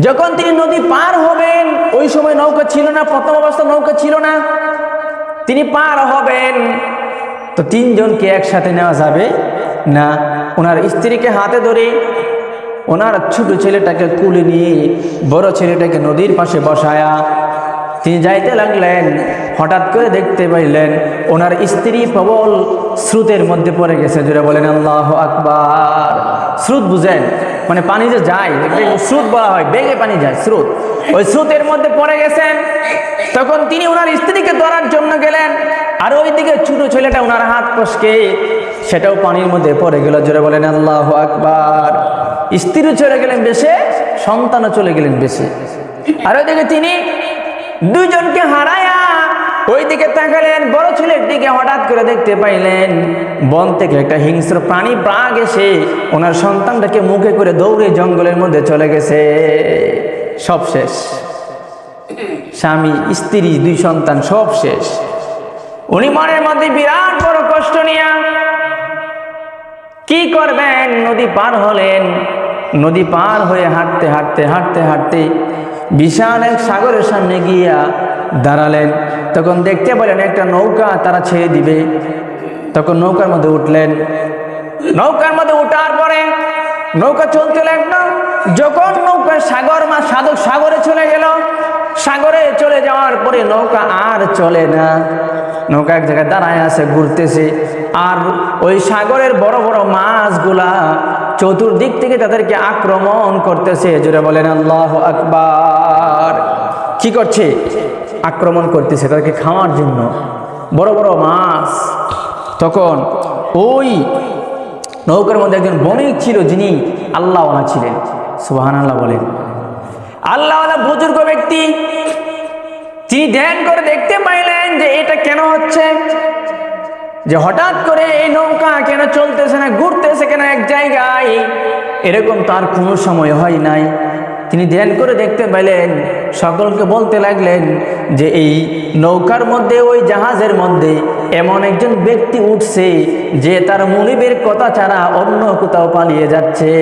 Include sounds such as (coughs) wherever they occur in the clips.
যখন তিনি নদী পার হবেন, ওই সময় নৌকা ছিল না, প্রথম অবস্থা নৌকা ছিল না। তিনি পার হবেন। তো তিনজনকে একসাথে নেওয়া যাবে না। ওনার স্ত্রীকে হাতে ধরে ওনার ছোট ছেলেটাকে কুলে নিয়ে বড় ছেলেটাকে নদীর পাশে বসায়া তিনি যাইতে লাগলেন। হঠাৎ করে দেখতে পাইলেন, ওনার স্ত্রী প্রবল স্রোতের মধ্যে পড়ে গেছে। যেটা বলেন, আল্লাহ আকবার। স্রোত বুঝেন মানে পানি যে যায় স্রোত বলা হয়, বেগে পানি যায়, স্রোত। ওই স্রোতের মধ্যে পড়ে গেছেন। তখন তিনি ওনার স্ত্রীকে ধরার জন্য গেলেন। আর ওইদিকে ছোট ছেলেটা ওনার হাত ফসকে। সেটাও পানির মধ্যে পড়ে গেল, জোরে বলেন, আল্লাহ আকবার। স্ত্রীও চলে গেলেন বেশে, সন্তানও চলে গেলেন বেশি। আর ওইদিকে তিনি দুজনকে হারায়া ওইদিকে তাকালেন, বড় ছেলের দিকে হঠাৎ করে দেখতে পাইলেন, বন থেকে একটা হিংস্র প্রাণী বাঘ এসে ওনার সন্তানটাকে মুখে করে দৌড়ে জঙ্গলের মধ্যে চলে গেছে। সব শেষ। স্বামী, স্ত্রী, দুই সন্তান, সব শেষ। উনি মনের মধ্যে বিরাট বড় কষ্ট নিয়া কি করবেন? নদী পার হলেন। নদী পার হয়ে হাঁটতে হাঁটতে হাঁটতে হাঁটতে বিশাল এক সাগরের সামনে গিয়া দাঁড়ালেন। তখন দেখতে পেলেন একটা নৌকা তারা ছেড়ে দিবে। তখন নৌকার মধ্যে উঠলেন। নৌকার মধ্যে উঠার পরে নৌকা চলতে লাগল। যখন নৌকা সাগর মা সাধক সাগরে চলে গেল, সাগরে চলে যাওয়ার পরে নৌকা আর চলে না। নৌকা এক জায়গায় দাঁড়ায় আছে, ঘুরতেছে। আর ওই সাগরের বড় বড় মাছগুলা চতুর্দিক থেকে তাদেরকে আক্রমণ করতেছে। জোরে বলেন, আল্লাহ আকবার। কি করছে? আক্রমণ করতেছে তাদেরকে খাওয়ার জন্য। বড় বড় মাছ। তখন ওই নৌকার মধ্যে একজন বণিক ছিল যিনি আল্লাহওয়ালা ছিলেন। সুবাহান আল্লাহ বলেন। আল্লাহওয়ালা বুজুর্গ ব্যক্তি, তিনি ধ্যান করে দেখতে পাইলেন যে এটা কেন হচ্ছে। যে হঠাৎ করে এই নৌকা কেন চলতেছে না, ঘুরতেছে কেন এক জায়গায়? এরকম তার কোনো সময় হয় নাই। তিনি ধ্যান করে দেখতে পেলেন, সকলকে বলতে লাগলেন যে এই নৌকার মধ্যে, ওই জাহাজের মধ্যে এমন একজন ব্যক্তি উঠছে যে তার মনিবের কথা ছাড়া অন্য কোথাও পালিয়ে যাচ্ছে।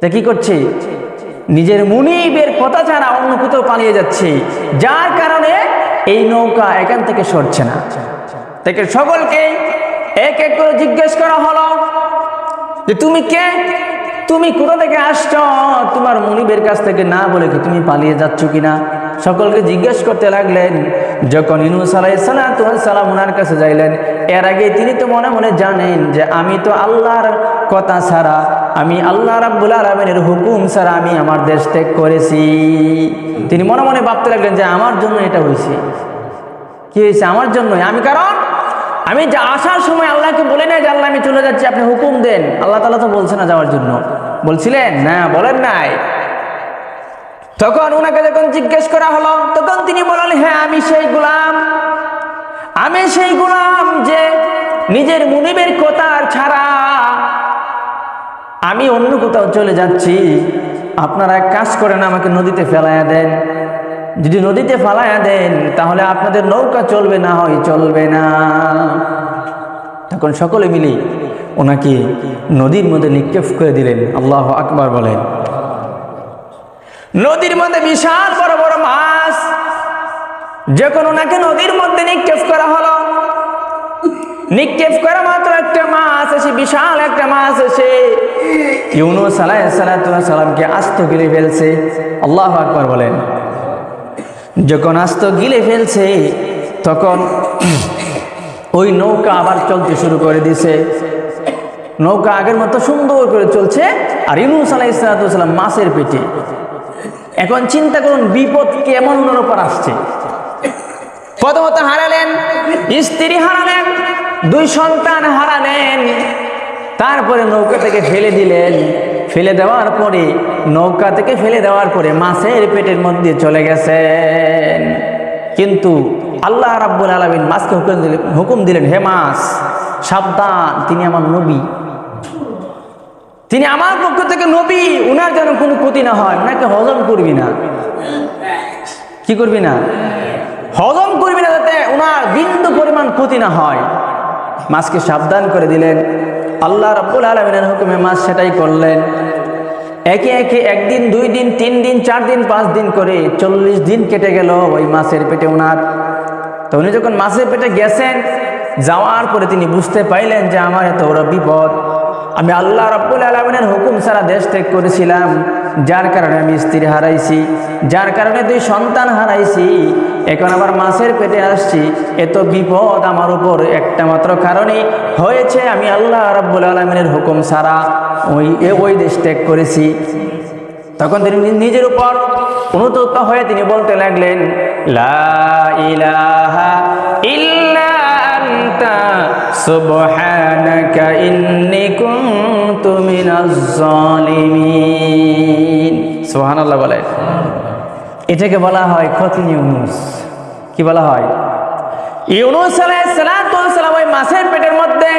তা কি করছে? নিজের মুনিবের কথা ছাড়া অন্য কোথাও পালিয়ে যাচ্ছে। যার কারণে এই নৌকা এখান থেকে সরছে না। থেকে সকলকে এক এক করে জিজ্ঞেস করা হলো যে, তুমি কে? তুমি কোথা থেকে আসছ? তোমার মনিবের কাছ থেকে না বলে কি তুমি পালিয়ে যাচ্ছ কিনা? সকলকে জিজ্ঞেস করতে লাগলেন। যখন ইনুস সালাম ওনার কাছে যাইলেন, এর আগে তিনি তো মনে মনে জানেন যে, আমি তো আল্লাহর কথা ছাড়া, আমি আল্লাহ রাব্বুল আলমিনের হুকুম ছাড়া আমি আমার দেশ ত্যাগ করেছি। তিনি মনে মনে ভাবতে লাগলেন যে আমার জন্য এটা হয়েছে। কি হয়েছে? আমার জন্যই। আমি কারণ? আমি যে আসার সময় আল্লাহকে বলে নাই যে আল্লাহ, আমি চলে যাচ্ছি, আপনি হুকুম দেন। আল্লাহ তালা তো বলছে না যাওয়ার জন্য। বলছিলেন, না, বলেন নাই। তখন ওনাকে যখন জিজ্ঞেস করা হলো, তখন তিনি বললেন হ্যাঁ আমি সেই গোলাম। আমি সেই গোলাম যে নিজের মুনিবের কথা ছাড়া আমি অন্য কোথাও চলে যাচ্ছি। আপনারা এক কাজ করেন, আমাকে নদীতে ফেলাইয়া দেন। যদি নদীতে ফালাইয়া দেন, তাহলে আপনাদের নৌকা চলবে না, হয় চলবে না। তখন সকলে মিলে ওনাকে নদীর মধ্যে নিক্ষেপ করে দিলেন। আল্লাহ আকবার বলেন, নদীর মধ্যে বিশাল বড় বড় মাছ। যখন ওনাকে নদীর মধ্যে নিক্ষেপ করা হলো নিক্ষেপ করা মাত্র একটা মাছ এসে বিশাল একটা মাছ এসে ইউনু সালাহ সালামকে আস্ত গিলে ফেলছে। আল্লাহ আকবার বলেন। যখন আস্ত গিলে ফেলছে, তখন ওই নৌকা আবার চলতে শুরু করে দিছে। নৌকা আগের মতো সুন্দর করে চলছে, আর ইউনুস আলাহ ইসলাতাম মাছের পেটে। এখন চিন্তা করুন, বিপদ কেমন ওনার উপর আসছে। প্রথমত হারালেন, স্ত্রী হারালেন দুই সন্তান হারালেন। তারপরে নৌকা থেকে ফেলে দিলেন। ফেলে দেওয়ার পরে, নৌকা থেকে ফেলে দেওয়ার পরে মাছের পেটের মধ্যে চলে গেছেন। কিন্তু আল্লাহ রাব্বুল আলমিন মাছকে হুকুম দিলেন হুকুম দিলেন, হে মাছ, সাবধান, তিনি আমার নবী। তিনি আমার পক্ষ থেকে নবী, উনার যেন কোনো ক্ষতি না হয়। ওনাকে হজম করবি না? কি করবি না? হজম করবি না যাতে ওনার বিন্দু পরিমাণ ক্ষতি না হয়। মাছকে সাবধান করে দিলেন। আল্লাহ রব্বুল আলমিনের হুকুমে মাছ সেটাই করলেন। একে একে একদিন, দুই দিন, তিন দিন, চার দিন, পাঁচ দিন করে চল্লিশ দিন কেটে গেল ওই মাছের পেটে ওনার তো উনি যখন মাছের পেটে গেছেন, যাওয়ার পরে তিনি বুঝতে পাইলেন যে আমার এত বড় বিপদ। আমি আল্লাহ রব্বুল আলমিনের হুকুম ছাড়া দেশ ত্যাগ করেছিলাম, যার কারণে আমি স্ত্রী হারাইছি, যার কারণে দুই সন্তান হারাইছি। এখন আবার মাছের পেটে আসছি, এত বিপদ আমার উপর একটা মাত্র কারণে হয়েছে আমি আল্লাহ রব্বুল আলমিনের হুকুম ছাড়া ওই ওই দেশ ত্যাগ করেছি। তখন তিনি নিজের উপর অনুতপ্ত হয়ে তিনি বলতে লাগলেন, লা ইলাহা ইল্লা এটাকে বলা হয় খতম ইউনুস। কি বলা হয়? আলাইহিস ওই পেটের মধ্যে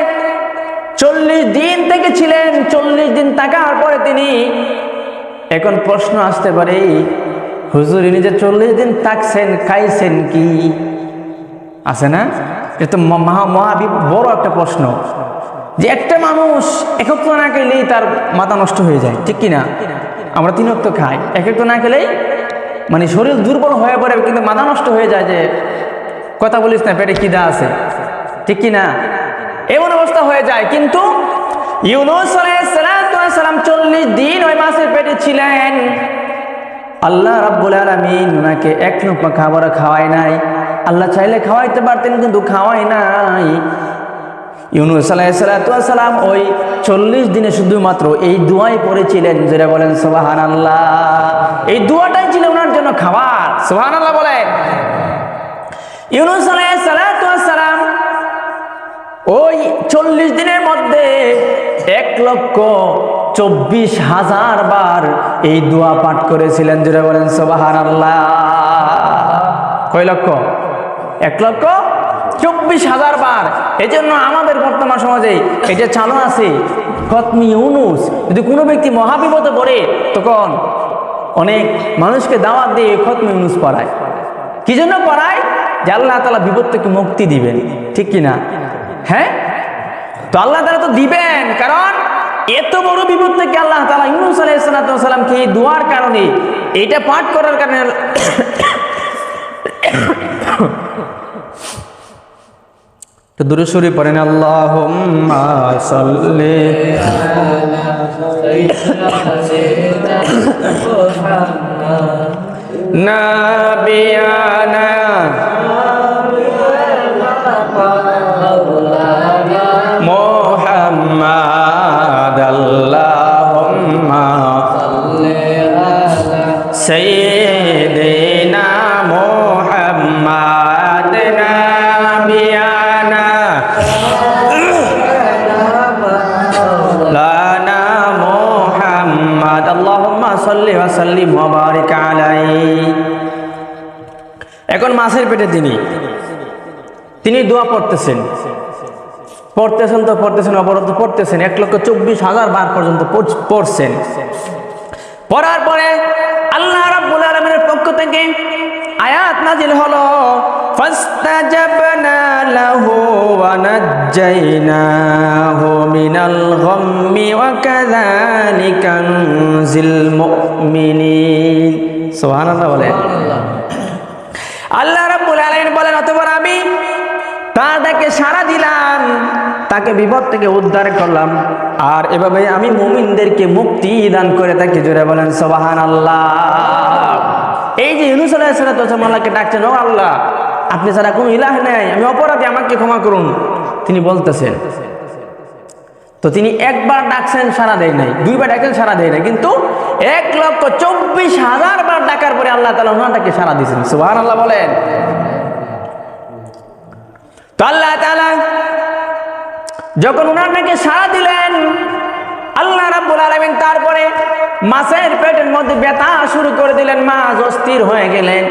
চল্লিশ দিন থেকে ছিলেন চল্লিশ দিন থাকার পরে তিনি এখন প্রশ্ন আসতে পারে, হুজুর, ইনি যে চল্লিশ দিন থাকছেন, খাইছেন কি? আছে না? এটা বড় একটা প্রশ্ন। যে একটা মানুষ একত্র না খেলেই তার মাথা নষ্ট হয়ে যায়, ঠিক কি না আমরা তিন অক্ত খাই। একত্র না খেলেই মানে শরীর দুর্বল হয়ে পড়ে, কিন্তু মাথা নষ্ট হয়ে যায় যে কথা বলিস না, পেটে কিদা আছে, ঠিক কি না এমন অবস্থা হয়ে যায়, কিন্তু চল্লিশ দিন ওই পেটে ছিলেন। আল্লাহ রাব্বুল আলামিন ওনাকে এক লোকমা খাবার খাওয়ায় নাই। আল্লাহ চাইলে খাওয়াইতে পারতেন, কিন্তু খাওয়াই নাই। ইউনুস সালাম ওই চল্লিশ দিনে শুধুমাত্র এই দুয়াই পড়েছিলেন, যেটা বলেন সোবাহান আল্লাহ এই দুয়াটাই ছিল ওনার জন্য খাবার সোবাহান আল্লাহ বলেন। ইউনুস সালাম ওই চল্লিশ দিনের মধ্যে এক লক্ষ চব্বিশ হাজার বার এই দোয়া পাঠ করেছিলেন, যেটা বলেন সোবাহান আল্লাহ কয় লক্ষ? এক লক্ষ চব্বিশ হাজার বার। এই জন্য আমাদের বর্তমান সমাজে এটা চালু আছে, খতমি ইউনুস, যদি কোনো ব্যক্তি মহাবিপদে পড়ে, তখন অনেক মানুষকে দাওয়াত দিয়ে খতমি ইউনুস পড়ায়। কি জন্য পড়ায়? যে আল্লাহ তালা বিপদ থেকে মুক্তি দিবেন। ঠিক কি না? হ্যাঁ? তো আল্লাহ তালা তো দিবেন, কারণ এত বড় বিপদ থেকে আল্লাহ তালা ইউনুস আলাইসালামকে এই দোয়ার কারণে এটা পাঠ করার কারণে তো দূরসুরি পড়েন আল্লাহ নাবিয়ানা মোহাম্মদ আল্লাহুম্মা সাইয়্যিদিনা এখন মাছের পেটে তিনি। তিনি দোয়া পড়তেছেন। পড়তেছেন তো পড়তেছেন অবরত পড়তেছেন। এক লক্ষ চব্বিশ হাজার বার পর্যন্ত পড়ছেন। পড়ার পরে আল্লাহ রাব্বুল আলামিনের পক্ষ থেকে আয়াত নাজিল হলো ফাস্তাজাবনা লাহু ওয়া নাজ্জাইনাহু মিনাল গাম্মি ওয়া কাযালিকা নুজিল মুমিনিন। সুবহানাল্লাহ বলেন আল্লাহ রাব্বুল আলামিন বলেন অতঃপর আমি তাকে সাড়া দিলাম তাকে বিপদ থেকে উদ্ধার করলাম। আর এভাবে আমি মুমিনদেরকে মুক্তি দান করে তাকে জোরে বলেন সবাহান আল্লাহ এই যে ইউনুস আলাইসালাম আল্লাহকে ডাকছেন, ও আল্লাহ, আপনি ছাড়া কোনো ইলাহ নেই, আমি অপরাধী, আমাকে ক্ষমা করুন। তিনি বলতেছেন, তো তিনি একবার ডাকছেন সারা দেয় নাই, দুইবার ডাকছেন সারা দেয় নাই, কিন্তু এক লক্ষ চব্বিশ হাজার বার ডাকার পরে আল্লাহ তালা ওনাটাকে সারা দিয়েছেন। সুবাহ আল্লাহ বলেন। তো আল্লাহ তাআলা যখন ওনার নাকি সাড়া দিলেন আল্লাহ রাব্বুল আলামিন তারপরে মাছের পেটের মধ্যে ব্যথা শুরু করে দিলেন মাছ অস্থির হয়ে গেলেন।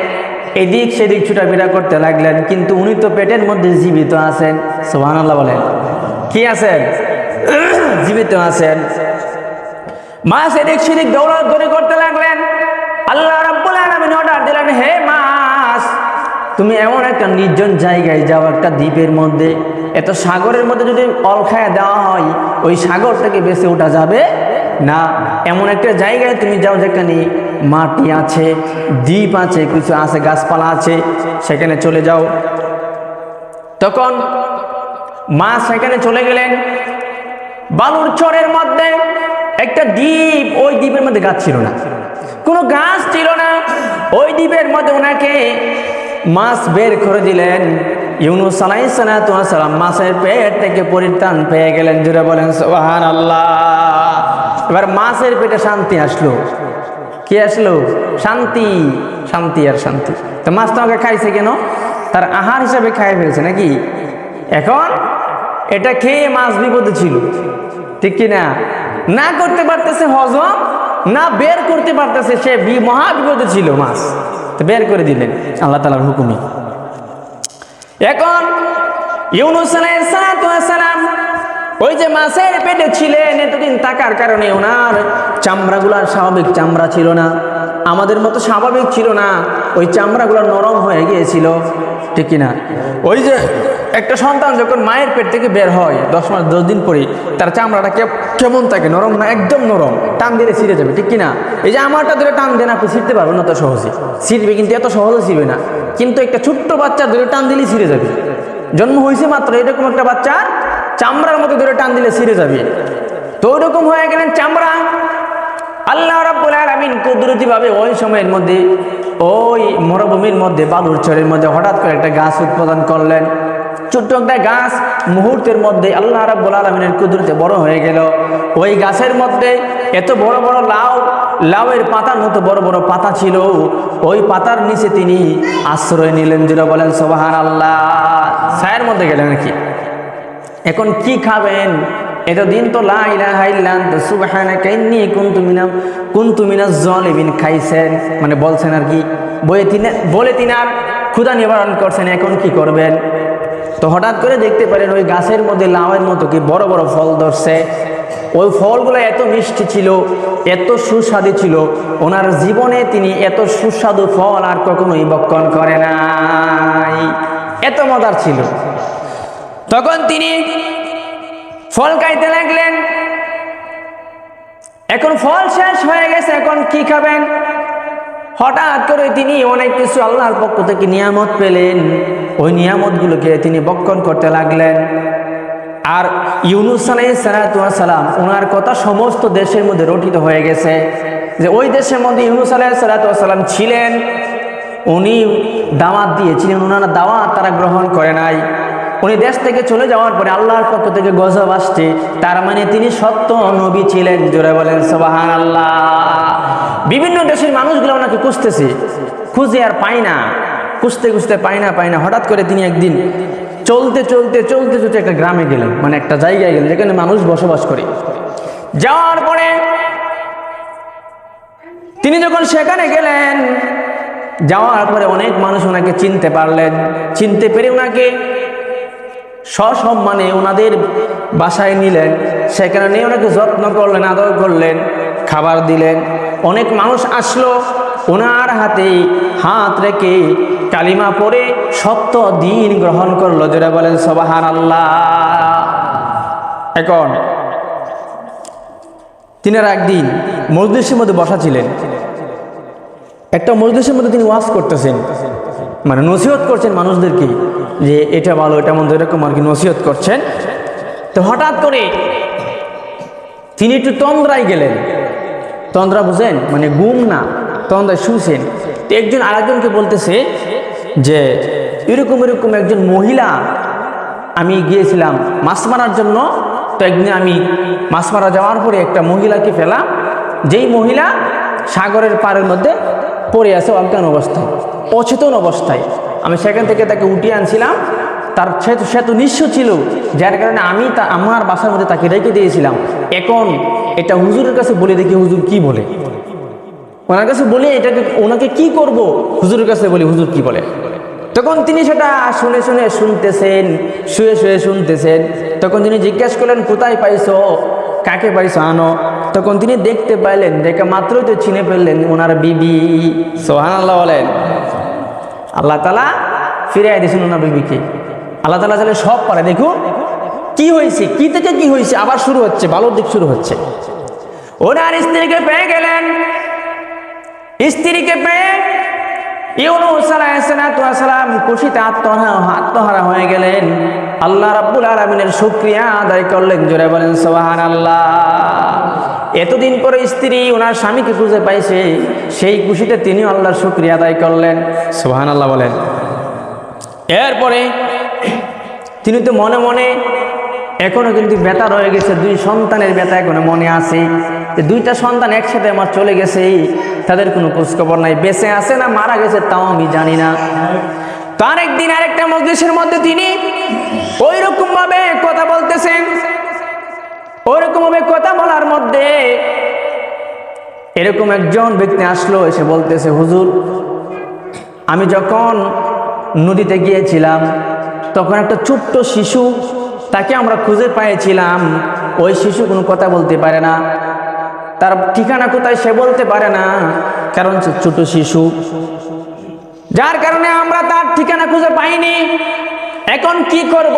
এদিক সেদিক ছুটাফেরা করতে লাগলেন, কিন্তু উনি তো পেটের মধ্যে জীবিত আছেন। সুবহানাল্লাহ বলেন। কি আছেন? (coughs) জীবিত আছেন। মাছ এদিক সেদিক দৌড়াদৌড়ি করতে লাগলেন। আল্লাহ রাব্বুল আলামিন অর্ডার দিলেন, হে মাছ তুমি এমন একটা নির্জন জায়গায় যাও একটা দ্বীপের মধ্যে, এত সাগরের মধ্যে যদি অলখায় দেওয়া হয়, ওই সাগর থেকে বেঁচে ওঠা যাবে না। এমন একটা জায়গায় তুমি যাও যেখানে মাটি আছে, দ্বীপ আছে, কিছু আছে, গাছপালা আছে, সেখানে চলে যাও। তখন মা সেখানে চলে গেলেন। বালুর চরের মধ্যে একটা দ্বীপ, ওই দ্বীপের মধ্যে গাছ ছিল না। কোনো গাছ ছিল না। ওই দ্বীপের মধ্যে ওনাকে মাছ বের করে দিলেন। ইউনুস সালাই সালাম মাছের পেট থেকে পরিত্রাণ পেয়ে গেলেন। জুড়ে বলেন সোহান আল্লাহ এবার মাছের পেটে শান্তি আসলো। কি আসলো? শান্তি শান্তি আর শান্তি। তো মাছ তো আমাকে খাইছে কেন? তার আহার হিসাবে খাই ফেলছে নাকি? এখন এটা খেয়ে মাছ বিপদে ছিল। ঠিক কি না? না করতে পারতেছে হজম, না বের করতে পারতেছে সে মহা বিপদে ছিল মাছ। তো বের করে দিলেন। আল্লাহ তালার হুকুমি। এখন ওই যে মাছের পেটে ছিলেন, এতদিন থাকার কারণে ওনার চামড়াগুলার স্বাভাবিক চামড়া ছিল না। আমাদের মতো স্বাভাবিক ছিল না। ওই চামড়াগুলো নরম হয়ে গিয়েছিল। ঠিক কিনা? ওই যে একটা সন্তান যখন মায়ের পেট থেকে বের হয়, দশ মাস, দশ দিন পরে, তার চামড়াটা কেমন থাকে? নরম না একদম নরম? টান দিলে ছিঁড়ে যাবে, ঠিক কিনা? এই যে আমারটা ধরে টান দেন আপনি, ছিঁড়তে পারবেন না তো সহজে। ছিঁড়বে কিন্তু এত সহজে ছিঁড়বে না। কিন্তু একটা ছোট্ট বাচ্চা ধরে টান দিলেই ছিঁড়ে যাবে। জন্ম হয়েছে মাত্র এরকম একটা বাচ্চা, চামড়ার মতো ধরে টান দিলে ছিঁড়ে যাবে। তো ওইরকম হয়ে গেলেন চামড়া। আল্লাহ রাব্বুল আলামিন কুদরতিভাবে ওই সময়ের মধ্যে, ওই মরুভূমির মধ্যে, বালুর চরের মধ্যে হঠাৎ করে একটা গাছ উৎপাদন করলেন। ছোট্ট একটা গাছ মুহূর্তের মধ্যে আল্লাহ রাব্বুল আলামিনের কুদরতে বড় হয়ে গেল। ওই গাছের মধ্যে এত বড় বড় লাউ, লাউয়ের পাতার মতো বড় বড় পাতা ছিল। ওই পাতার নিচে তিনি আশ্রয় নিলেন যেটা বলেন সোবাহান আল্লাহ ছায়ের মধ্যে গেলেন নাকি এখন কি খাবেন? এতদিন তো খাইছেন। মানে বলছেন আর কি, বলে তিনি আর ক্ষুধা নিবারণ করছেন, এখন কি করবেন? তো হঠাৎ করে দেখতে পারেন ওই গাছের মধ্যে লাউয়ের মতো কি বড় বড় ফল ধরছে। ওই ফলগুলো এত মিষ্টি ছিল, এত সুস্বাদু ছিল, ওনার জীবনে তিনি এত সুস্বাদু ফল আর কখনোই বক্ষণ করে নাই। এত মজার ছিল। তখন তিনি ফল খাইতে লাগলেন। এখন ফল শেষ হয়ে গেছে, এখন কি খাবেন? হঠাৎ করে তিনি অনেক কিছু আল্লাহর পক্ষ থেকে নিয়ামত পেলেন। ওই নিয়ামতগুলোকে তিনি বক্ষণ করতে লাগলেন। আর ইউনুস আলাই সালাম ওনার কথা সমস্ত দেশের মধ্যে রটিত হয়ে গেছে। যে ওই দেশের মধ্যে ইউনুস আলাই সালাম ছিলেন, উনি দাওয়াত দিয়েছিলেন ওনার দাওয়াত তারা গ্রহণ করে নাই। উনি দেশ থেকে চলে যাওয়ার পরে আল্লাহর পক্ষ থেকে গজব আসছে। তার মানে তিনি সত্য নবী ছিলেন, জোরে বলেন সবাহান আল্লাহ বিভিন্ন দেশের মানুষগুলো ওনাকে খুঁজতেছে। খুঁজে আর পায় না। খুঁজতে খুঁজতে পায় না পায় না। হঠাৎ করে তিনি একদিন চলতে চলতে চলতে চলতে একটা গ্রামে গেলেন। মানে একটা জায়গায় গেলেন যেখানে মানুষ বসবাস করে। যাওয়ার পরে তিনি যখন সেখানে গেলেন, যাওয়ার পরে অনেক মানুষ ওনাকে চিনতে পারলেন। চিনতে পেরে ওনাকে সসম্মানে ওনাদের বাসায় নিলেন, সেখানে নিয়ে ওনাকে যত্ন করলেন, আদর করলেন, খাবার দিলেন। অনেক মানুষ আসলো, ওনার হাতে হাত রেখে কালিমা পরে সপ্ত দিন গ্রহণ করল যেটা বলেন সবাহান আল্লাহ এখন তিনারা একদিন মজলিসের মধ্যে বসা ছিলেন। একটা মজলিসের মধ্যে তিনি ওয়াজ করতেছেন। মানে নসিহত করছেন মানুষদেরকে যে এটা ভালো, এটা মন্দ, এরকম আর কি নসিহত করছেন? তো হঠাৎ করে তিনি একটু তন্দ্রায় গেলেন। তন্দ্রা বুঝেন? মানে গুম না, তন্দ্রায় শুছেন তো একজন আরেকজনকে বলতেছে যে, এরকম এরকম একজন মহিলা, আমি গিয়েছিলাম মাছ মারার জন্য। তো একদিন আমি মাছ মারা যাওয়ার পরে একটা মহিলাকে ফেলাম যেই মহিলা সাগরের পাড়ের মধ্যে পড়ে আছে অজ্ঞান অবস্থায়, অচেতন অবস্থায়। আমি সেখান থেকে তাকে উঠিয়ে আনছিলাম। তার সে তো সে তো নিঃস্ব ছিল, যার কারণে আমি তা, আমার বাসার মধ্যে তাকে রেখে দিয়েছিলাম। এখন এটা হুজুরের কাছে বলে দেখি, হুজুর কি বলে? ওনার কাছে বলে, এটাকে, ওনাকে কি করব? হুজুরের কাছে বলি, হুজুর কি বলে? তখন তিনি সেটা শুনে শুনে শুনতেছেন, শুয়ে শুয়ে শুনতেছেন। তখন তিনি জিজ্ঞেস করলেন, কোথায় পাইছো? কাকে পাইছো? আনো। তখন তিনি দেখতে পাইলেন, দেখে মাত্রই তো চিনে ফেললেন ওনার বিবি। সোহান আল্লাহ বলেন। আল্লাহ তালা ফিরে দিয়েছেন ওনার বিবিকে। আল্লাহ তালা তাহলে সব পারে। দেখুন কি হয়েছে? কি থেকে কি হয়েছে? আবার শুরু হচ্ছে, ভালোর দিক শুরু হচ্ছে। ওনার স্ত্রীকে পেয়ে গেলেন। স্ত্রীকে পেয়ে ইউনুস সালাম খুশিতে আত্মহারা আত্মহারা হয়ে গেলেন। আল্লাহ রাব্বুল আলমিনের শুক্রিয়া আদায় করলেন জোরে বলেন সোহান আল্লাহ এতদিন পরে স্ত্রী ওনার স্বামীকে খুঁজে পাইছে সেই খুশিতে তিনি আল্লাহর শুক্রিয়া আদায় করলেন। সোহান আল্লাহ বলেন। এরপরে তিনি তো মনে মনে এখনও কিন্তু ব্যথা রয়ে গেছে দুই সন্তানের ব্যথা এখনও মনে আছে। যে দুইটা সন্তান একসাথে আমার চলে গেছে তাদের কোনো খোঁজখবর নাই। বেঁচে আছে না মারা গেছে তাও আমি জানি না। তার একদিন আরেকটা মজলিসের মধ্যে তিনি ওই ভাবে কথা বলতেছেন। ওইরকম ভাবে কথা বলার মধ্যে এরকম একজন ব্যক্তি আসলো, এসে বলতেছে, হুজুর, আমি যখন নদীতে গিয়েছিলাম, তখন একটা ছোট্ট শিশু, তাকে আমরা খুঁজে পেয়েছিলাম। ওই শিশু কোনো কথা বলতে পারে না। তার ঠিকানা কোথায় সে বলতে পারে না। কারণ সে ছোট শিশু। যার কারণে আমরা তার ঠিকানা খুঁজে পাইনি। এখন কি করব?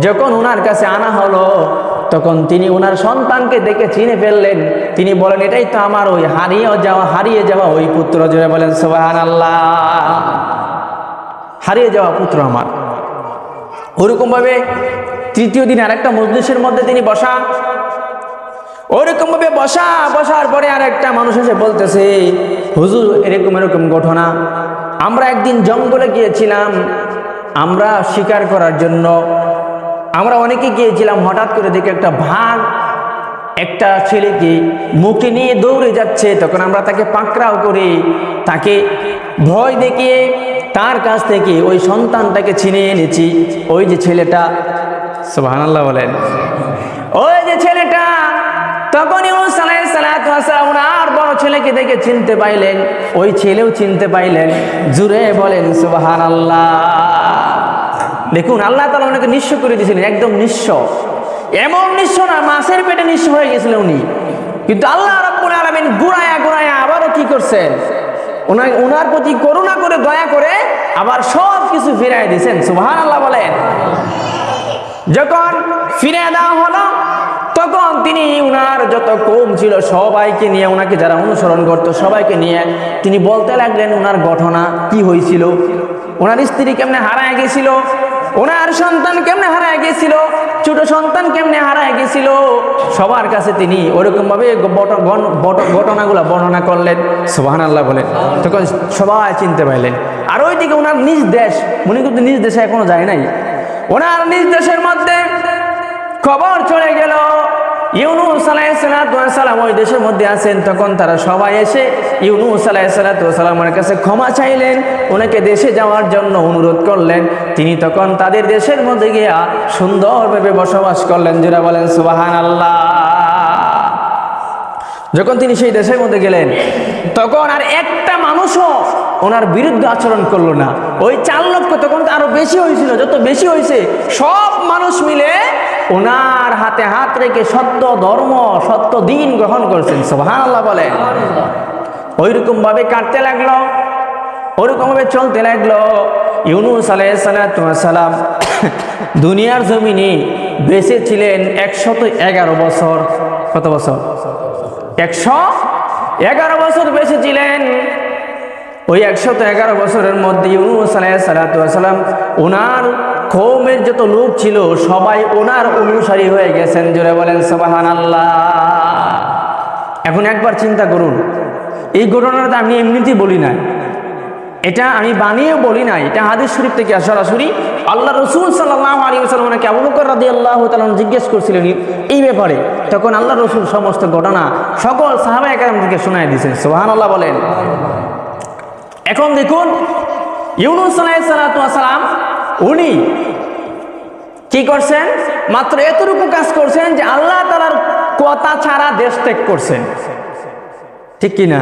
যখন ওনার কাছে আনা হলো, তখন তিনি ওনার সন্তানকে দেখে চিনে ফেললেন। তিনি বলেন, এটাই তো আমার ওই হারিয়ে যাওয়া হারিয়ে যাওয়া ওই পুত্র। জুড়ে বলেন সোহান হারিয়ে যাওয়া পুত্র আমার। ওরকমভাবে তৃতীয় দিন আর একটা মজলিসের মধ্যে তিনি বসা। ওরকমভাবে বসা বসার পরে আর একটা মানুষ এসে বলতেছে হুজুর এরকম এরকম ঘটনা। আমরা একদিন জঙ্গলে গিয়েছিলাম। আমরা শিকার করার জন্য। আমরা অনেকে গিয়েছিলাম হঠাৎ করে দেখে একটা ভাগ একটা ছেলেকে মুখে নিয়ে দৌড়ে যাচ্ছে। তখন আমরা তাকে পাকড়াও করে। তাকে ভয় দেখিয়ে তার কাছ থেকে ওই সন্তানটাকে ছিনিয়ে এনেছি। ওই যে ছেলেটা সুবহানাল্লাহ বলেন। ওই যে ছেলেটা তখন ইউনুস ওনার বড় ছেলেকে দেখে চিনতে পাইলেন, ওই ছেলেও চিনতে পাইলেন, জুড়ে বলেন, সুবহানাল্লাহ। দেখুন, আল্লাহ তালা ওনাকে নিঃস্ব করে দিয়েছিলেন, একদম নিঃস্ব। এমন নিঃস্ব না, মাছের পেটে নিঃস্ব হয়ে গেছিল উনি। কিন্তু আল্লাহ রাব্বুল আলামিন গুড়ায়া গুড়ায়া আবারও কি করছেন? ওনার ওনার প্রতি করুণা করে, দয়া করে আবার সব কিছু ফিরাই দিয়েছেন, সুবহানাল্লাহ বলেন। যখন ফিরে দেওয়া হলো তখন তিনি উনার যত কম ছিল, সবাইকে নিয়ে ওনাকে যারা অনুসরণ করত, সবাইকে নিয়ে তিনি বলতে লাগলেন ওনার ঘটনা কি হয়েছিল? ওনার স্ত্রী কেমনে হারায় গেছিল? ওনার সন্তান কেমনে হারায় গেছিল? ছোট সন্তান কেমনে হারায় গেছিল? সবার কাছে তিনি ওরকমভাবে ঘটনাগুলো বর্ণনা করলেন। সোহান আল্লাহ বলেন। তখন সবাই চিনতে পারলেন। আর ওইদিকে ওনার নিজ দেশ উনি কিন্তু নিজ দেশে এখনও যায় নাই। ওনার নিজ দেশের মধ্যে খবর চলে গেল ইউনুস আলাইসালাম ওই দেশের মধ্যে আছেন, তখন তারা সবাই এসে ইউনুস আলাইসালামের কাছে ক্ষমা চাইলেন, ওনাকে দেশে যাওয়ার জন্য অনুরোধ করলেন। তিনি তখন তাদের দেশের মধ্যে গিয়া সুন্দরভাবে বসবাস করলেন যেটা বলেন সুবাহান আল্লাহ যখন তিনি সেই দেশের মধ্যে গেলেন, তখন আর একটা মানুষও ওনার বিরুদ্ধে আচরণ করল না। ওই চার লক্ষ তখন আরও বেশি হয়েছিল, যত বেশি হয়েছে, সব মানুষ মিলে ওনার হাতে হাত রেখে সত্য ধর্ম, সত্য দিন গ্রহণ করেছেন সোহান আল্লাহ বলেন। ওইরকম ভাবে কাটতে লাগল ওরকম ভাবে চলতে লাগল। ইউনুস আলাইসালাম (coughs) দুনিয়ার জমিনে বেঁচে ছিলেন একশত এগারো বছর। কত বছর? একশো এগারো বছর বেঁচে ছিলেন ওই একশত এগারো বছরের মধ্যে ইউনুস আলাইসালাম ওনার কৌমের যত লোক ছিল, সবাই ওনার অনুসারী হয়ে গেছেন। জোরে বলেন সবাহান আল্লাহ এখন একবার চিন্তা করুন, এই ঘটনাটা আমি এমনিতেই বলি না এটা আমি বানিয়েও বলি নাই, এটা হাদিস শরীফ থেকে সরাসরি আল্লাহ রসুল সাল্লাহ আলী সাল্লামকে আবু রাদি আল্লাহ তালন জিজ্ঞেস করছিলেন এই ব্যাপারে। তখন আল্লাহ রসুল সমস্ত ঘটনা সকল সাহাবা একরাম থেকে শোনায় দিয়েছেন। সোহান আল্লাহ বলেন। এখন দেখুন, ইউনুস সালাম উনি কি করছেন? মাত্র এতটুকু কাজ করছেন যে আল্লাহ তালার কথা ছাড়া দেশ ত্যাগ করছেন। ঠিক কি না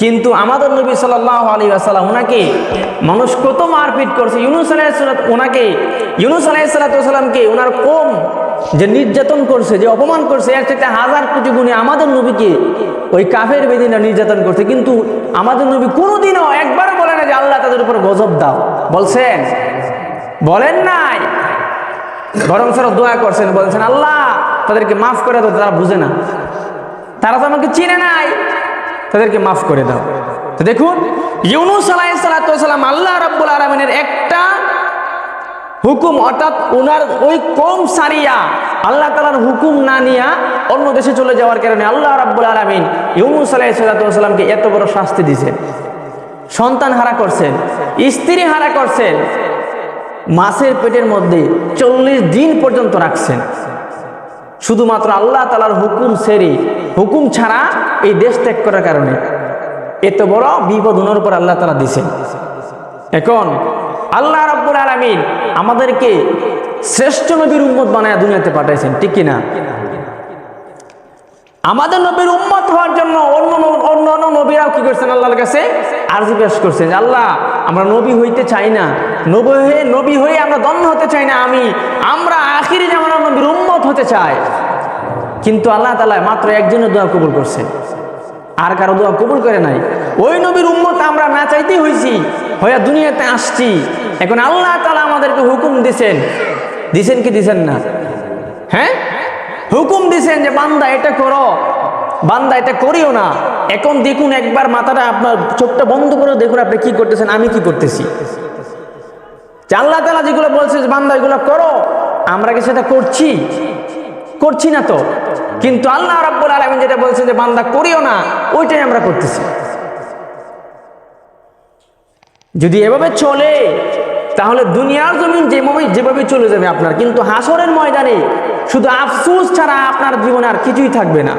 কিন্তু আমাদের নবী সাল্লাহ আলী আসাল্লাম ওনাকে মানুষ কত মারপিট করছে। ইউনুস ওনাকে ইউনুস আলাইসালামকে ওনার কম যে নির্যাতন করছে, যে অপমান করছে, এর থেকে হাজার কোটি গুণে আমাদের নবীকে ওই কাফের বেদিনা নির্যাতন করছে। কিন্তু আমাদের নবী কোনোদিনও একবারও বলে না যে আল্লাহ তাদের উপর গজব দাও। বলছেন বলেন নাই। বরং সারা দোয়া করছেন, বলছেন, আল্লাহ, তাদেরকে মাফ করে দাও, তারা বুঝে না। তারা তো আমাকে চিনে নাই। তাদেরকে মাফ করে দাও। তো দেখুন, ইউনুস আলাইসালাম আল্লাহ রাব্বুল আলমিনের একটা হুকুম, অর্থাৎ ওনার ওই কম সারিয়া, আল্লাহ তালার হুকুম না নিয়া অন্য দেশে চলে যাওয়ার কারণে আল্লাহ রাব্বুল আলমিন ইউনুস আলাইসাল্লামকে এত বড় শাস্তি দিয়েছেন। সন্তান হারা করছেন, স্ত্রী হারা করছেন মাছের পেটের মধ্যে চল্লিশ দিন পর্যন্ত রাখছেন। শুধুমাত্র আল্লাহ তালার হুকুম সেরে, হুকুম ছাড়া এই দেশ ত্যাগ করার কারণে এত বড় বিপদ ওনার উপর আল্লাহ তালা দিছেন এখন আল্লাহ রাব্বুল আলমিন আমাদেরকে শ্রেষ্ঠ নবীর উম্মত বানায় দুনিয়াতে পাঠাইছেন, ঠিক কিনা? আমাদের নবীর উম্মত হওয়ার জন্য অন্য অন্য অন্য নবীরাও কি করছেন আল্লাহর কাছে? আরজি পেশ করছে যে, আল্লাহ আমরা নবী হইতে চাই না। নবী হয়ে নবী হয়ে আমরা দন্য হতে চাই না আমি। আমরা আখিরি জামানা নবীর উম্মত হতে চাই। কিন্তু আল্লাহ তালা মাত্র একজনের দোয়া কবুল করছে। আর কারও দোয়া কবুল করে নাই। ওই নবীর উম্মত আমরা না চাইতেই হয়েছি হইয়া দুনিয়াতে আসছি। এখন আল্লাহ তালা আমাদেরকে হুকুম দিছেন। দিছেন কি দিছেন না? হ্যাঁ? হুকুম দিছেন যে বান্দা এটা করো। বান্দা এটা করিও না। এখন দেখুন একবার মাথাটা আপনার চোখটা বন্ধ করে দেখুন আপনি কি করতেছেন, আমি কি করতেছি। যে তালা যেগুলো বলছে বান্দা এগুলো করো, আমরা কি সেটা করছি? করছি না তো। কিন্তু আল্লাহ রাব্বুল আলমিন যেটা বলছে যে বান্দা করিও না, ওইটাই আমরা করতেছি। যদি এভাবে চলে, তাহলে দুনিয়ার জমিন যেভাবে যেভাবে চলে যাবে আপনার। কিন্তু হাসরের ময়দানে শুধু আফসোস ছাড়া আপনার জীবনে আর কিছুই থাকবে না।